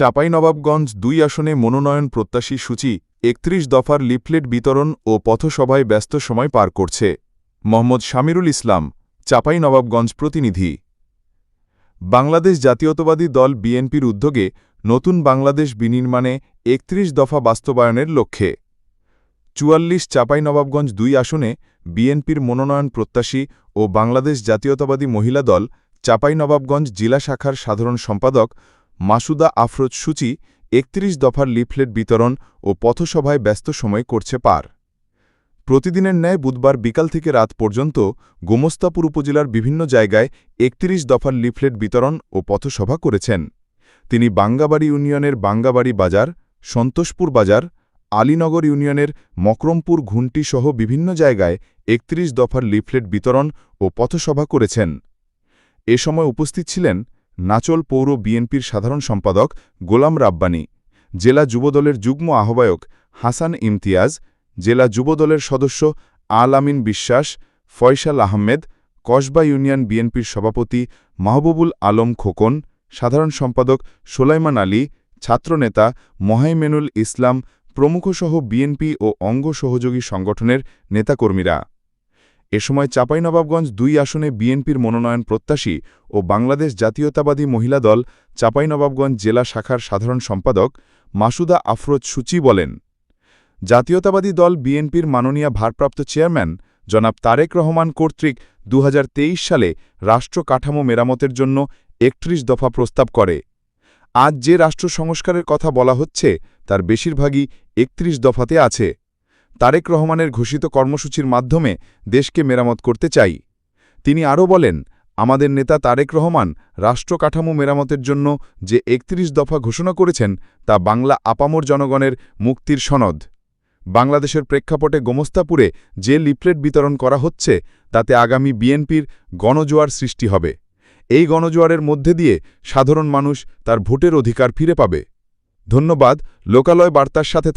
চাঁপাইনবাবগঞ্জ দুই আসনে মনোনয়ন প্রত্যাশী সূচি, একত্রিশ দফার লিফলেট বিতরণ ও পথসভায় ব্যস্ত সময় পার করছে। মোহাম্মদ শামিরুল ইসলাম, চাঁপাইনবাবগঞ্জ প্রতিনিধি। বাংলাদেশ জাতীয়তাবাদী দল বিএনপির উদ্যোগে নতুন বাংলাদেশ বিনির্মাণে একত্রিশ দফা বাস্তবায়নের লক্ষ্যে। চুয়াল্লিশ চাঁপাইনবাবগঞ্জ দুই আসনে বিএনপির মনোনয়ন প্রত্যাশী ও বাংলাদেশ জাতীয়তাবাদী মহিলা দল, চাঁপাইনবাবগঞ্জ জেলা শাখার সাধারণ সম্পাদক মাসুদা আফরোজ সূচি একত্রিশ দফার লিফলেট বিতরণ ও পথসভায় ব্যস্ত সময় করছে পার। প্রতিদিনের ন্যায় বুধবার বিকাল থেকে রাত পর্যন্ত গোমস্তাপুর উপজেলার বিভিন্ন জায়গায় একত্রিশ দফার লিফলেট বিতরণ ও পথসভা করেছেন। তিনি বাঙ্গাবাড়ি ইউনিয়নের বাঙ্গাবাড়ি বাজার, সন্তোষপুর বাজার, আলীনগর ইউনিয়নের মকরমপুর ঘুন্টি সহ বিভিন্ন জায়গায় একত্রিশ দফার লিফলেট বিতরণ ও পথসভা করেছেন। এ সময় উপস্থিত ছিলেন নাচল পৌর বিএনপির সাধারণ সম্পাদক গোলাম রাব্বানী, জেলা যুবদলের যুগ্ম আহ্বায়ক হাসান ইমতিয়াজ, জেলা যুবদলের সদস্য আল আমিন বিশ্বাস, ফয়সাল আহমেদ, কসবা ইউনিয়ন বিএনপির সভাপতি মাহবুবুল আলম খোকন, সাধারণ সম্পাদক সোলাইমান আলী, ছাত্রনেতা মহাইমেনুল ইসলাম, প্রমুখসহ বিএনপি ও অঙ্গ সহযোগী সংগঠনের নেতাকর্মীরা। এ সময় চাঁপাইনবাবগঞ্জ দুই আসনে বিএনপির মনোনয়ন প্রত্যাশী ও বাংলাদেশ জাতীয়তাবাদী মহিলা দল চাঁপাইনবাবগঞ্জ জেলা শাখার সাধারণ সম্পাদক মাসুদা আফরোজ সূচি বলেন, জাতীয়তাবাদী দল বিএনপির মাননীয় ভারপ্রাপ্ত চেয়ারম্যান জনাব তারেক রহমান কর্তৃক দু হাজার তেইশ সালে রাষ্ট্র কাঠামো মেরামতের জন্য একত্রিশ দফা প্রস্তাব করে। আজ যে রাষ্ট্র সংস্কারের কথা বলা হচ্ছে, তার বেশিরভাগই একত্রিশ দফাতে আছে। তারেক রহমানের ঘোষিত কর্মসূচির মাধ্যমে দেশকে মেরামত করতে চাই। তিনি আরও বলেন, আমাদের নেতা তারেক রহমান রাষ্ট্র কাঠামো মেরামতের জন্য যে একত্রিশ দফা ঘোষণা করেছেন, তা বাংলা আপামর জনগণের মুক্তির সনদ। বাংলাদেশের প্রেক্ষাপটে গোমস্তাপুরে যে লিফলেট বিতরণ করা হচ্ছে, তাতে আগামী বিএনপির গণজোয়ার সৃষ্টি হবে। এই গণজোয়ারের মধ্যে দিয়ে সাধারণ মানুষ তার ভোটের অধিকার ফিরে পাবে। ধন্যবাদ, লোকালয় বার্তার সাথে